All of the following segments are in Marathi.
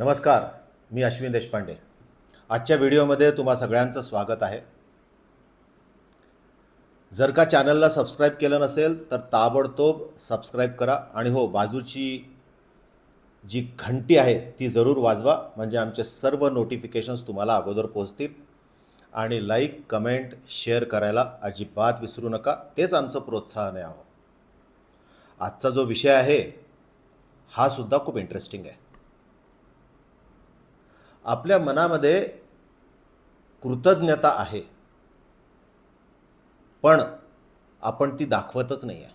नमस्कार मी अश्विन देशपांडे. आजच्या व्हिडिओमध्ये तुम्हा सगळ्यांचं स्वागत आहे. जर का चॅनलला सबस्क्राईब केलं नसेल तर ताबडतोब सबस्क्राईब करा आणि हो बाजूची जी घंटी आहे ती जरूर वाजवा म्हणजे आमचे सर्व नोटिफिकेशन्स तुम्हाला अगोदर पोहोचतील. आणि लाईक कमेंट शेअर करायला अजिबात विसरू नका तेच आमचं प्रोत्साहन आहे आजचा जो विषय आहे हा सुद्धा खूप इंटरेस्टिंग आहे. आपल्या मनामध्ये कृतज्ञता आहे. पण आपण ती दाखवतच नाही आहे.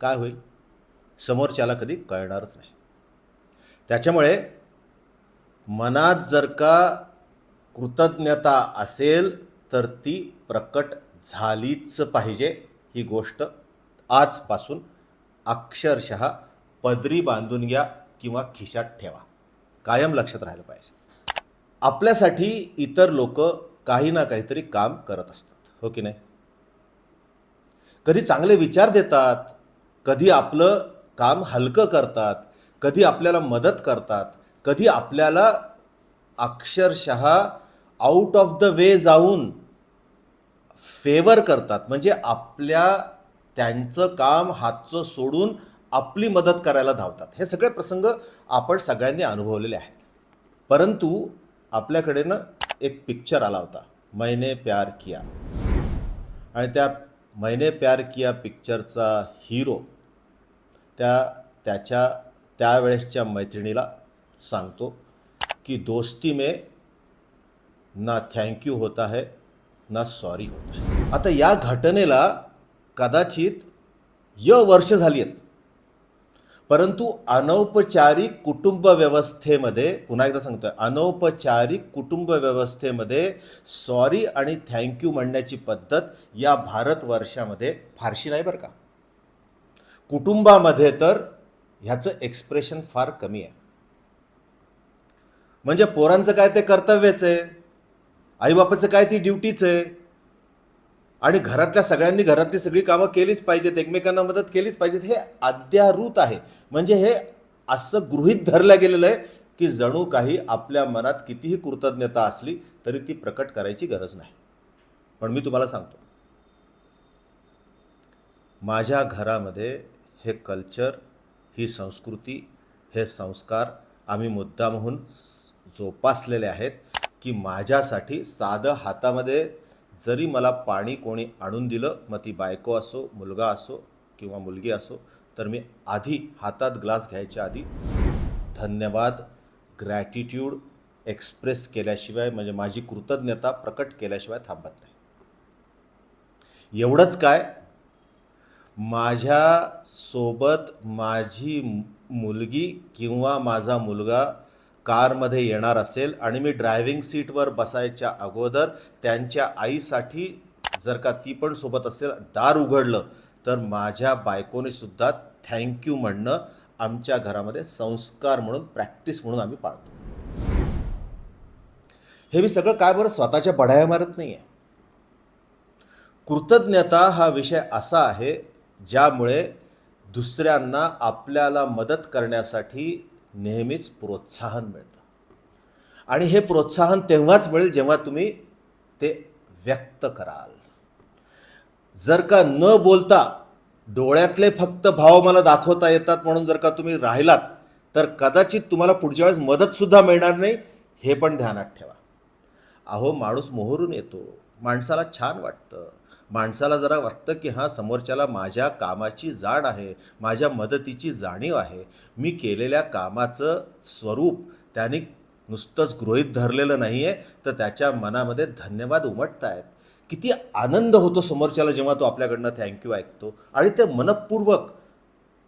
काय होईल? समोरच्याला कधी कळणारच नाही. त्याच्यामुळे मनात जर का कृतज्ञता असेल तर ती प्रकट झालीच पाहिजे ही गोष्ट आजपासून अक्षरशः पदरी बांधून घ्या किंवा खिशात ठेवा. कायम लक्षात राहिलं पाहिजे. आपल्यासाठी इतर लोक काही ना काहीतरी काम करत असतात. हो की नाही? कधी चांगले विचार देतात कधी आपलं काम हलकं करतात कधी आपल्याला मदत करतात कधी आपल्याला अक्षरशः आउट ऑफ द वे जाऊन फेवर करतात. म्हणजे आपल्या त्यांचं काम हातचं सोडून आपली मदत करायला धावतात. हे सगळे प्रसंग आपण सगळ्यांनी अनुभवलेले आहेत. परंतु आपल्याकडे ना एक पिक्चर आला होता. मैने प्यार किया. आणि त्या मैने प्यार किया पिक्चरचा हिरो त्या त्याच्या त्यावेळेसच्या मैत्रिणीला सांगतो की दोस्ती में ना थँक्यू होता है ना सॉरी होता है. आता या घटनेला कदाचित य वर्ष झाली आहेत. परंतु अनौपचारिक कुटुंब व्यवस्थेमध्ये पुन्हा एकदा सांगतोय अनौपचारिक कुटुंब व्यवस्थेमध्ये सॉरी आणि थँक्यू म्हणण्याची पद्धत या भारतवर्षामध्ये फारशी नाही बरं का. कुटुंबामध्ये तर ह्याचं एक्सप्रेशन फार कमी आहे. म्हणजे पोरांचं काय ते कर्तव्यच आहे आईबापाचं काय ती ड्युटीच आहे. आणि घरातल्या सगळ्यांनी घरातली सगळी कामं केलीच पाहिजेत एकमेकांना मदत केलीच पाहिजेत हे अद्यारूत आहे. म्हणजे हे असं गृहीत धरलं गेलेलं आहे की जणू काही आपल्या मनात कितीही कृतज्ञता असली तरी ती प्रकट करायची गरज नाही. पण मी तुम्हाला सांगतो माझ्या घरामध्ये हे कल्चर ही संस्कृती हे संस्कार आम्ही मुद्दामहून जोपासलेले आहेत की माझ्यासाठी साधं हातामध्ये जरी मला पाणी कोणी आणून दिलं मग ती बायको असो मुलगा असो किंवा मुलगी असो तर मी आधी हातात ग्लास घ्यायच्या आधी धन्यवाद ग्रॅटिट्यूड एक्सप्रेस केल्याशिवाय म्हणजे माझी कृतज्ञता प्रकट केल्याशिवाय थांबत नाही. एवढंच काय? माझ्यासोबत माझी मुलगी किंवा माझा मुलगा कारमध्ये येणार असेल आणि मी ड्रायव्हिंग सीटवर बसायच्या अगोदर त्यांच्या आईसाठी जर का ती पण सोबत असेल दार उघडलं तर माझ्या बायकोने सुद्धा थँक्यू म्हणणं आमच्या घरामध्ये संस्कार म्हणून प्रॅक्टिस म्हणून आम्ही पाळतो. हे मी सगळं काय बरं स्वतःच्या बढाया मारत नाही आहे कृतज्ञता हा विषय असा आहे ज्यामुळे दुसऱ्यांना आपल्याला मदत करण्यासाठी नेहमीच प्रोत्साहन मिळतं. आणि हे प्रोत्साहन तेव्हाच मिळेल जेव्हा तुम्ही ते व्यक्त कराल. जर का न बोलता डोळ्यातले फक्त भाव मला दाखवता येतात म्हणून जर का तुम्ही राहिलात तर कदाचित तुम्हाला पुढच्या वेळेस मदतसुद्धा मिळणार नाही हे पण ध्यानात ठेवा. अहो माणूस मोहरून येतो माणसाला छान वाटतं. माणसाला जरा वाटतं की हा समोरच्याला माझ्या कामाची जाण आहे माझ्या मदतीची जाणीव आहे. मी केलेल्या कामाचं स्वरूप त्याने नुसतंच गृहीत धरलेलं नाही आहे तर त्याच्या मनामध्ये धन्यवाद उमटत आहेत किती आनंद होतो समोरच्याला जेव्हा तो आपल्याकडनं थँक्यू ऐकतो. आणि ते मनपूर्वक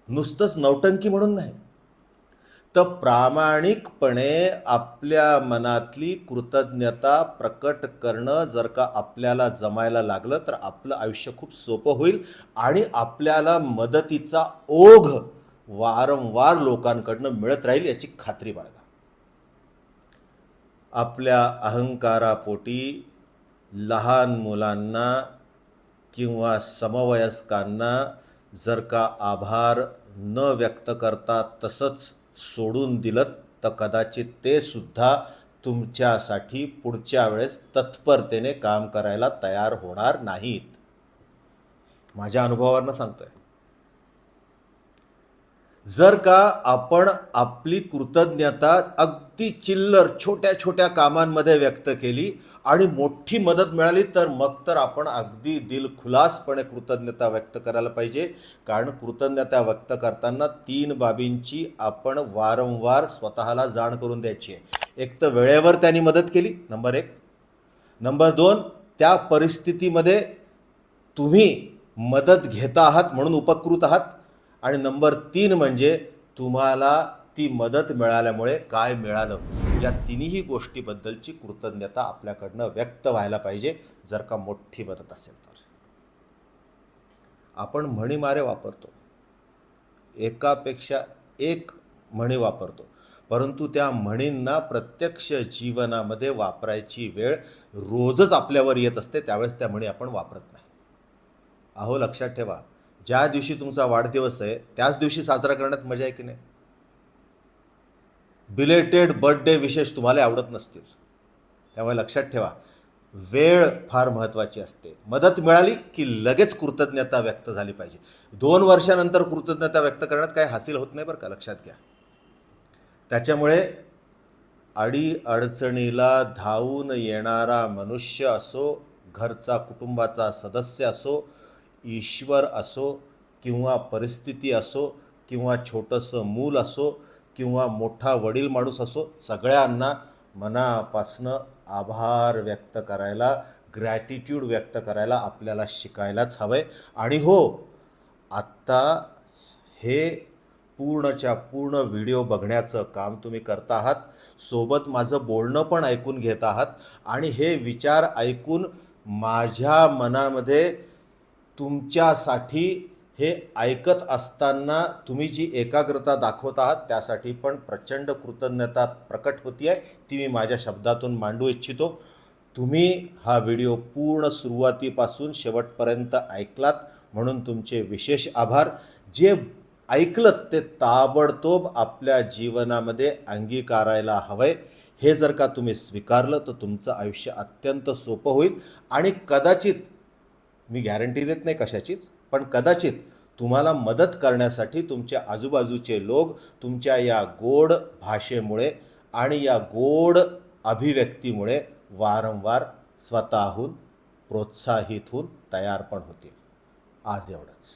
नुसतंच नौटंकी म्हणून नाही तर प्रामाणिकपणे आपल्या मनातली कृतज्ञता प्रकट करणं जर का आपल्याला जमायला लागलं तर आपलं आयुष्य खूप सोपं होईल आणि आपल्याला मदतीचा ओघ वारंवार लोकांकडनं मिळत राहील याची खात्री बाळगा. आपल्या अहंकारापोटी लहान मुलांना किंवा समवयस्कांना जर का आभार न व्यक्त करता तसंच सोडून दिलं तर कदाचित ते सुद्धा तुमच्यासाठी पुढच्या वेळेस तत्परतेने काम करायला तयार होणार नाहीत. माझ्या अनुभवावरनं सांगतोय. जर का आपण आपली कृतज्ञता अगदी चिल्लर छोट्या छोट्या कामांमध्ये व्यक्त केली आणि मोठी मदत मिळाली तर मग तर आपण अगदी दिलखुलासपणे कृतज्ञता व्यक्त करायला पाहिजे. कारण कृतज्ञता व्यक्त करताना तीन बाबींची आपण वारंवार स्वतःला जाण करून द्यायची आहे. एक तर वेळेवर त्यांनी मदत केली नंबर एक. नंबर दोन त्या परिस्थितीमध्ये तुम्ही मदत घेता आहात म्हणून उपकृत आहात. आणि नंबर तीन म्हणजे तुम्हाला ती मदत मिळाल्यामुळे काय मिळालं? या तिन्ही गोष्टीबद्दलची कृतज्ञता आपल्याकडनं व्यक्त व्हायला पाहिजे. जर का मोठी मदत असेल तर. आपण म्हणीमारे वापरतो. एकापेक्षा एक म्हणी वापरतो. परंतु त्या म्हणींना प्रत्यक्ष जीवनामध्ये वापरायची वेळ रोजच आपल्यावर येत असते. त्यावेळेस त्या म्हणी आपण वापरत नाही. अहो लक्षात ठेवा. ज्या दिवशी तुमचा वाढदिवस आहे त्याच दिवशी साजरा करण्यात मजा आहे की नाही? बिलेटेड बर्थडे विशेष तुम्हाला आवडत नसतील. त्यामुळे लक्षात ठेवा वेळ फार महत्त्वाची असते. मदत मिळाली की लगेच कृतज्ञता व्यक्त झाली पाहिजे. दोन वर्षानंतर कृतज्ञता व्यक्त करण्यात काही हासिल होत नाही बरं का लक्षात घ्या. त्याच्यामुळे अडी अडचणीला धावून येणारा मनुष्य असो घरचा कुटुंबाचा सदस्य असो ईश्वर असो किंवा परिस्थिती असो किंवा छोटंसं मूल असो किंवा मोठा वडील माणूस असो सगळ्यांना मनापासनं आभार व्यक्त करायला ग्रॅटिट्यूड व्यक्त करायला आपल्याला शिकायलाच हवं आहे आणि हो आत्ता हे पूर्णच्या पूर्ण व्हिडिओ बघण्याचं काम तुम्ही करता आहात सोबत माझं बोलणं पण ऐकून घेत आहात आणि हे विचार ऐकून माझ्या मनामध्ये तुमच्यासाठी हे ऐकत असताना तुम्ही जी एकाग्रता दाखवत आहात त्यासाठी पण प्रचंड कृतज्ञता प्रकट होती आहे. ती मी माझ्या शब्दातून मांडू इच्छितो. तुम्ही हा व्हिडिओ पूर्ण सुरुवातीपासून शेवटपर्यंत ऐकलात म्हणून तुमचे विशेष आभार. जे ऐकलं ते ताबडतोब आपल्या जीवनामध्ये अंगीकारायला हवंय. हे जर का तुम्ही स्वीकारलं तर तुमचं आयुष्य अत्यंत सोपं होईल. आणि कदाचित मी गॅरंटी देत नाही कशाचीच पण कदाचित तुम्हाला मदत करण्यासाठी तुमच्या आजूबाजूचे लोक तुमच्या या गोड भाषेमुळे आणि या गोड अभिव्यक्तीमुळे वारंवार स्वतःहून प्रोत्साहित होऊन तयार पण होतील. आज एवढंच.